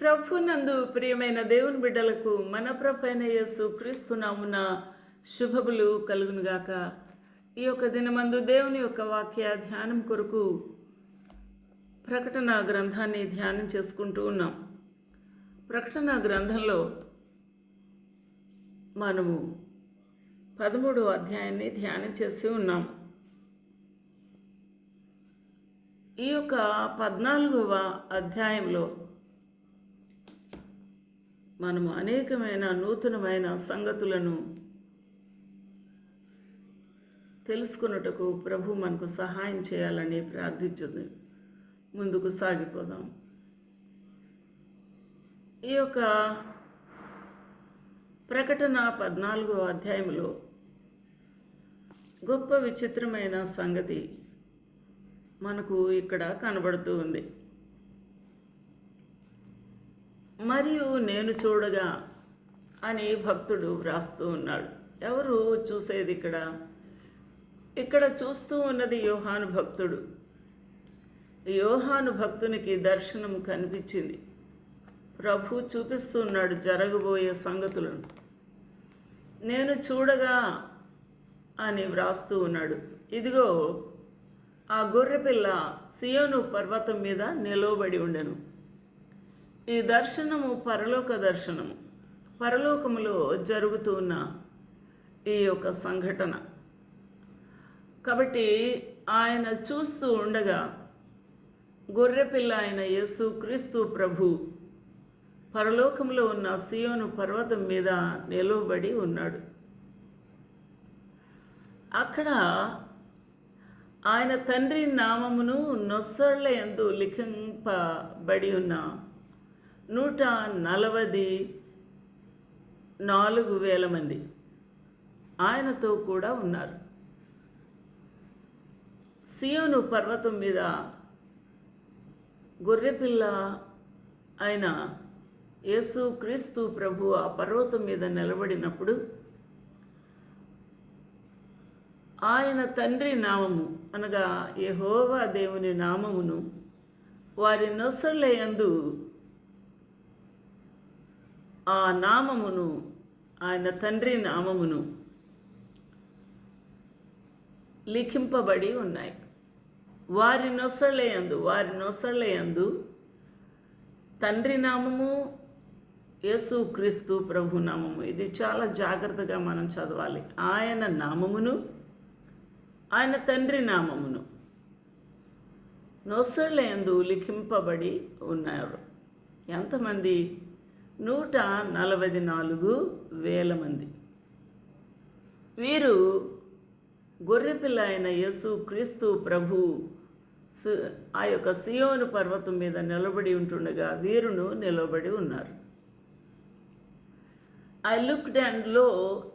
ప్రభునందు ప్రియమైన దేవుని బిడ్డలకు మన ప్రభైన యేసు క్రీస్తు శుభములు కలుగునుగాక. ఈ యొక్క దినమందు దేవుని యొక్క వాక్య ధ్యానం కొరకు ప్రకటన గ్రంథాన్ని ధ్యానం చేసుకుంటూ ఉన్నాం. ప్రకటన గ్రంథంలో మనము పదమూడో అధ్యాయాన్ని ధ్యానం చేసి ఉన్నాం. ఈ యొక్క పద్నాలుగవ అధ్యాయంలో మనము అనేకమైన నూతనమైన సంగతులను తెలుసుకున్నటకు ప్రభు మనకు సహాయం చేయాలని ప్రార్థించదు. ముందుకు సాగిపోదాం. ఈ యొక్క ప్రకటన పద్నాలుగో అధ్యాయంలో గొప్ప విచిత్రమైన సంగతి మనకు ఇక్కడ కనబడుతూ ఉంది. మరియు నేను చూడగా అని భక్తుడు వ్రాస్తూ ఉన్నాడు. ఎవరు చూసేది ఇక్కడ? ఇక్కడ చూస్తూ ఉన్నది యోహాను భక్తుడు. యోహాను భక్తునికి దర్శనం కనిపించింది. ప్రభు చూపిస్తూ ఉన్నాడు జరగబోయే సంగతులను. నేను చూడగా అని వ్రాస్తూ ఉన్నాడు. ఇదిగో ఆ గొర్రెపిల్ల సియోను పర్వతం మీద నిలవబడి ఉండెను. ఈ దర్శనము పరలోక దర్శనము. పరలోకములో జరుగుతూ ఉన్న ఈ యొక్క సంఘటన. కాబట్టి ఆయన చూస్తూ ఉండగా గొర్రెపిల్ల ఆయన యేసు క్రీస్తు ప్రభు పరలోకంలో ఉన్న సియోను పర్వతం మీద నిలవబడి ఉన్నాడు. అక్కడ ఆయన తండ్రి నామమును నొసళ్ళ ఎందు లిఖింపబడి ఉన్న నూట నలభై నాలుగు వేల మంది ఆయనతో కూడా ఉన్నారు. సియోను పర్వతం మీద గొర్రెపిల్ల ఆయన యేసు క్రీస్తు ప్రభు ఆ పర్వతం మీద నిలబడినప్పుడు ఆయన తండ్రి నామము అనగా యహోవా దేవుని నామమును వారి నొసళ్ళయందు ఆ నామమును ఆయన తండ్రి నామమును లిఖింపబడి ఉన్నాయి. వారి నొసళ్ళయందు వారి నొసళ్ళయందు తండ్రి నామము యేసు క్రీస్తు ప్రభు నామము. ఇది చాలా జాగ్రత్తగా మనం చదవాలి. ఆయన నామమును ఆయన తండ్రి నామమును నొసళ్ళయందు లిఖింపబడి ఉన్నారు. ఎంతమంది నూట నలభై నాలుగు వేల మంది. వీరు గొర్రెపిల్ల అయిన యేసు క్రీస్తు ప్రభు ఆ యొక్క సియోను పర్వతం మీద నిలబడి ఉంటుండగా వీరును నిలబడి ఉన్నారు. I look and lo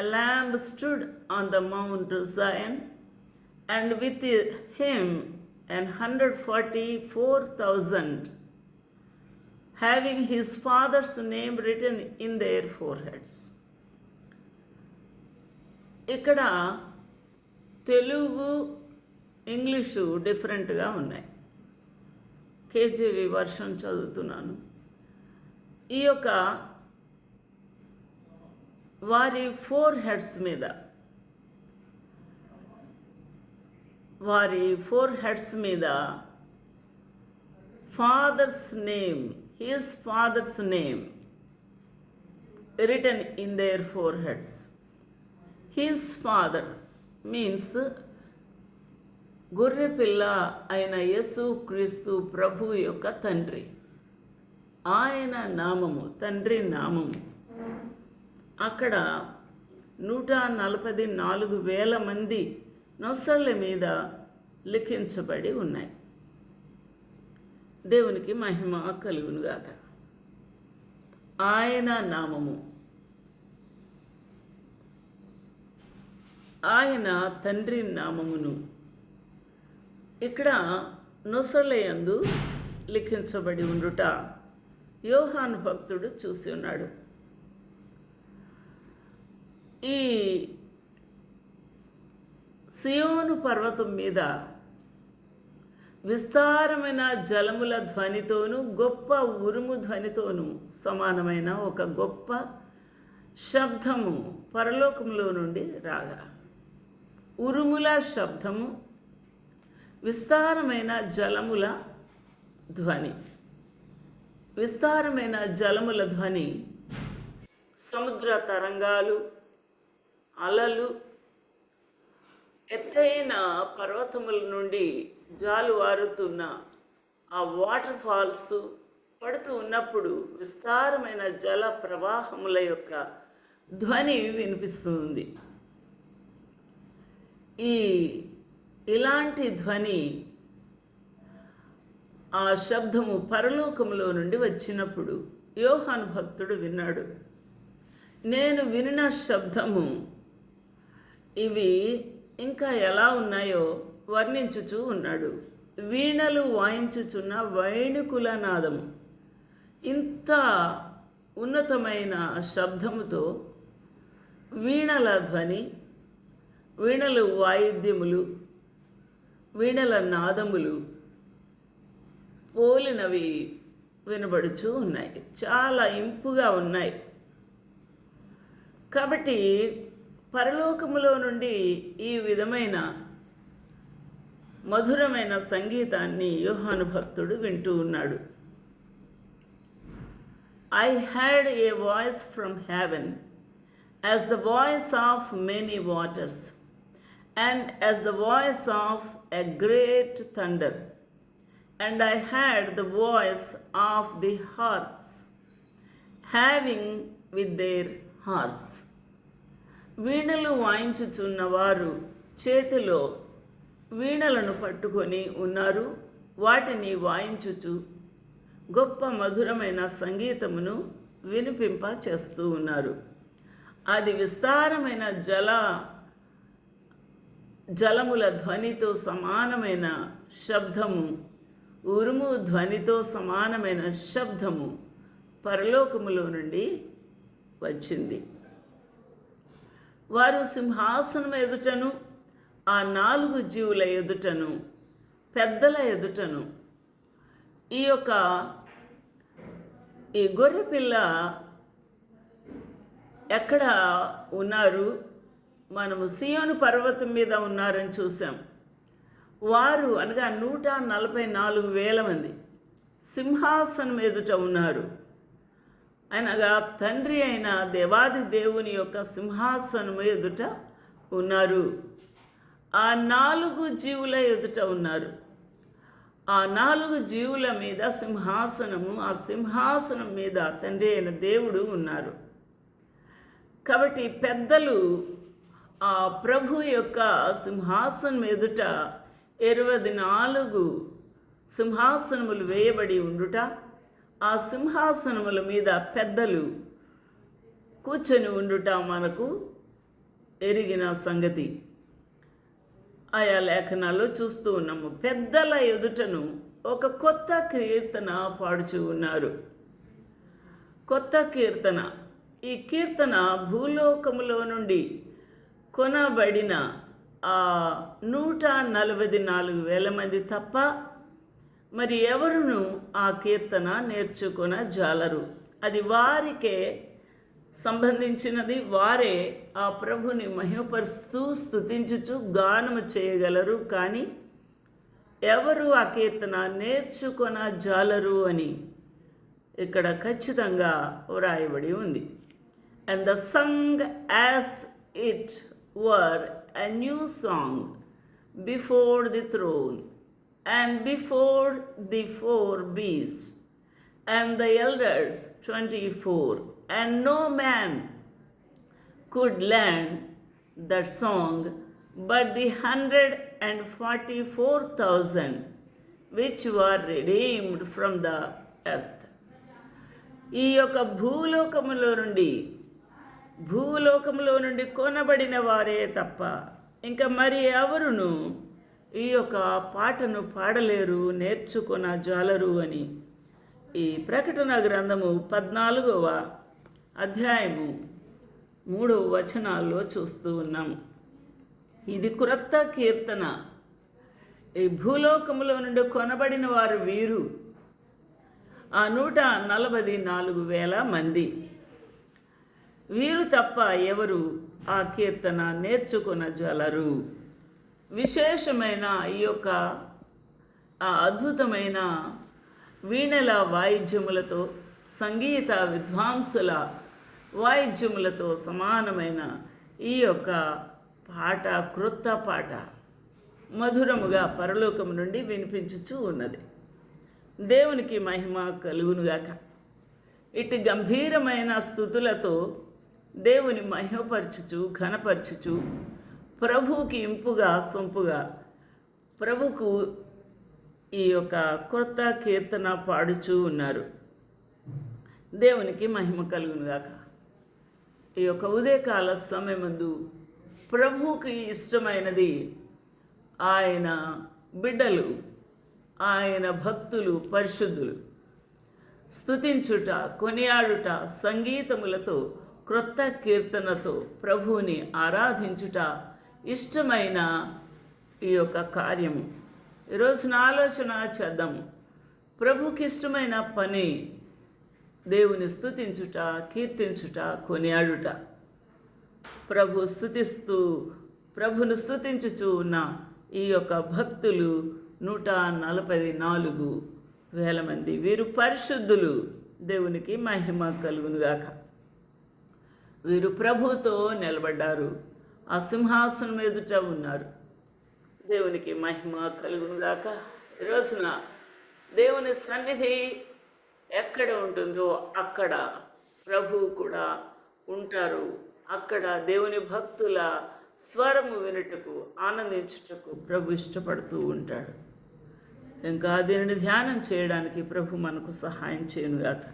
a lamb stood on the mount Sion and with him and hundred forty four thousand having his father's name written in their foreheads. ఇక్కడ తెలుగు ఇంగ్లీషు డిఫరెంట్గా ఉన్నాయి కేజీవి వర్షన్ చదువుతున్నాను ఈ యొక్క వారి ఫోర్ హెడ్స్ మీద వారి foreheads మీద father's name his father's name written in their foreheads his father means గొర్రెపిల్ల అయిన యేసు క్రీస్తు ప్రభు యొక్క తండ్రి. ఆయన నామము తండ్రి నామము. అక్కడ నూట నలభై నాలుగు వేల మంది నొసళ్ళ మీద లిఖించబడి ఉన్నాయి. దేవునికి మహిమ కలుగునుగాక. ఆయన నామము. ఆయన తండ్రి నామమును. ఇక్కడ నొసలయందు లిఖించబడి ఉండుట యోహాను భక్తుడు చూసి ఉన్నాడు. ఈ సియోను పర్వతం మీద విస్తారమైన జలముల ధ్వనితోనూ గొప్ప ఉరుము ధ్వనితోనూ సమానమైన ఒక గొప్ప శబ్దము పరలోకంలో నుండి రాగా. ఉరుముల శబ్దము విస్తారమైన జలముల ధ్వని. విస్తారమైన జలముల ధ్వని సముద్ర తరంగాలు అలలు ఎత్తైన పర్వతముల నుండి జాలువారుతున్న ఆ వాటర్ ఫాల్స్ పడుతూ ఉన్నప్పుడు విస్తారమైన జల ప్రవాహముల యొక్క ధ్వని వినిపిస్తుంది. ఈ ఇలాంటి ధ్వని ఆ శబ్దము పరలోకములో నుండి వచ్చినప్పుడు యోహాను భక్తుడు విన్నాడు. నేను వినిన శబ్దము ఇవి ఇంకా ఎలా ఉన్నాయో వర్ణించుచూ ఉన్నాడు. వీణలు వాయించుచున్న వైణుకుల నాదము ఇంత ఉన్నతమైన శబ్దముతో వీణల ధ్వని వీణలు వాయిద్యములు వీణల నాదములు పోలినవి వినబడుచూ ఉన్నాయి. చాలా ఇంపుగా ఉన్నాయి. కాబట్టి పరలోకములో నుండి ఈ విధమైన మధురమైన సంగీతాన్ని యోహాను భక్తుడు వింటూ ఉన్నాడు. I had a voice from heaven as the voice of many waters and as the voice of a great thunder and I had the voice of the harps having with their harps వీణలు వాయించుచున్న వారు చేతిలో వీణలను పట్టుకొని ఉన్నారు. వాటిని వాయించుచు గొప్ప మధురమైన సంగీతమును వినిపింప చేస్తూ ఉన్నారు. అది విస్తారమైన జల జలముల ధ్వనితో సమానమైన శబ్దము ఉరుము ధ్వనితో సమానమైన శబ్దము పరలోకములో నుండి వచ్చింది. వారు సింహాసనం ఎదుటను ఆ నాలుగు జీవుల ఎదుటను పెద్దల ఎదుటను ఈ యొక్క ఈ గొర్రె పిల్ల ఎక్కడ ఉన్నారు? మనము సియోను పర్వతం మీద ఉన్నారని చూసాం వారు అనగా నూట నలభై నాలుగు వేల మంది సింహాసనం ఎదుట ఉన్నారు. అనగా తండ్రి అయిన దేవాది దేవుని యొక్క సింహాసనం ఎదుట ఉన్నారు. ఆ నాలుగు జీవుల ఎదుట ఉన్నారు. ఆ నాలుగు జీవుల మీద సింహాసనము ఆ సింహాసనం మీద తండ్రి అయిన దేవుడు ఉన్నారు. కాబట్టి పెద్దలు ఆ ప్రభు యొక్క సింహాసనం ఎదుట ఇరవై నాలుగు సింహాసనములు వేయబడి ఉండుట ఆ సింహాసనముల మీద పెద్దలు కూర్చొని ఉండుట మనకు ఎరిగిన సంగతి. ఆయా లేఖనాల్లో చూస్తూ ఉన్నాము. పెద్దల ఎదుటను ఒక కొత్త కీర్తన పాడుచూ ఉన్నారు. కొత్త కీర్తన. ఈ కీర్తన భూలోకములో నుండి కొనబడిన ఆ నూట నలభై నాలుగు వేల మంది తప్ప మరి ఎవరును ఆ కీర్తన నేర్చుకొన జాలరు అది వారికే సంబంధించినది వారే ఆ ప్రభుని మహిమపరుస్తూ స్థుతించుచు గానము చేయగలరు. కానీ ఎవరు ఆ కీర్తన నేర్చుకొన జాలరు అని ఇక్కడ ఖచ్చితంగా వ్రాయబడి ఉంది. And the sung as it were a new song before the throne and before the four beasts and the elders 24 and no man could and that song but the hundred and forty four thousand which were redeemed from the earth ఈ యొక్క భూలోకములో నుండి భూలోకములో నుండి కొనబడిన వారే తప్ప ఇంకా మరి ఎవరును ఈ యొక్క పాటను పాడలేరు నేర్చుకున్న జాలరు అని ఈ ప్రకటన గ్రంథము పద్నాలుగవ అధ్యాయము మూడు వచనాల్లో చూస్తూ ఉన్నాం. ఇది క్రొత్త కీర్తన. ఈ భూలోకములో నుండి కొనబడిన వారు వీరు ఆ నూట నలభై నాలుగు వేల మంది. వీరు తప్ప ఎవరు ఆ కీర్తన నేర్చుకొనజలరు విశేషమైన ఈ యొక్క ఆ అద్భుతమైన వీణల వాయిద్యములతో సంగీత విద్వాంసుల వాయిద్యములతో సమానమైన ఈ యొక్క పాట క్రొత్త పాట మధురముగా పరలోకము నుండి వినిపించుచూ ఉన్నది. దేవునికి మహిమ కలుగునుగాక. ఇటు గంభీరమైన స్థుతులతో దేవుని మహిమపరచుచు ఘనపరచుచు ప్రభువుకి ఇంపుగా సొంపుగా ప్రభుకు ఈ యొక్క కొత్త కీర్తన పాడుచూ ఉన్నారు. దేవునికి మహిమ కలుగునుగాక. ఈ యొక్క ఉదయకాల సమయమందు ప్రభువుకి ఇష్టమైనది ఆయన బిడ్డలు ఆయన భక్తులు పరిశుద్ధులు. స్తుతించుట కొనియాడుట సంగీతములతో క్రొత్త కీర్తనతో ప్రభువుని ఆరాధించుట ఇష్టమైన ఈ యొక్క కార్యము. ఈరోజున ఆలోచన చేద్దాము. ప్రభుకి ఇష్టమైన పని దేవుని స్థుతించుట కీర్తించుట కొనియాడుట. ప్రభు స్థుతిస్తూ ప్రభును స్థుతించుచూ ఉన్న ఈ యొక్క భక్తులు నూట నలభై నాలుగు వేల మంది. వీరు పరిశుద్ధులు దేవునికి మహిమ కలుగునుగాక. వీరు ప్రభుతో నిలబడ్డారు ఆ సింహాసనం ఎదుట ఉన్నారు. దేవునికి మహిమ కలుగునుగాక. ఈ రోజున దేవుని సన్నిధి ఎక్కడ ఉంటుందో అక్కడ ప్రభు కూడా ఉంటారు. అక్కడ దేవుని భక్తుల స్వరము వినుటకు ఆనందించుటకు ప్రభు ఇష్టపడుతూ ఉంటాడు. ఇంకా దీనిని ధ్యానం చేయడానికి ప్రభు మనకు సహాయం చేయను చేయనుగాక.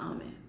ఆమె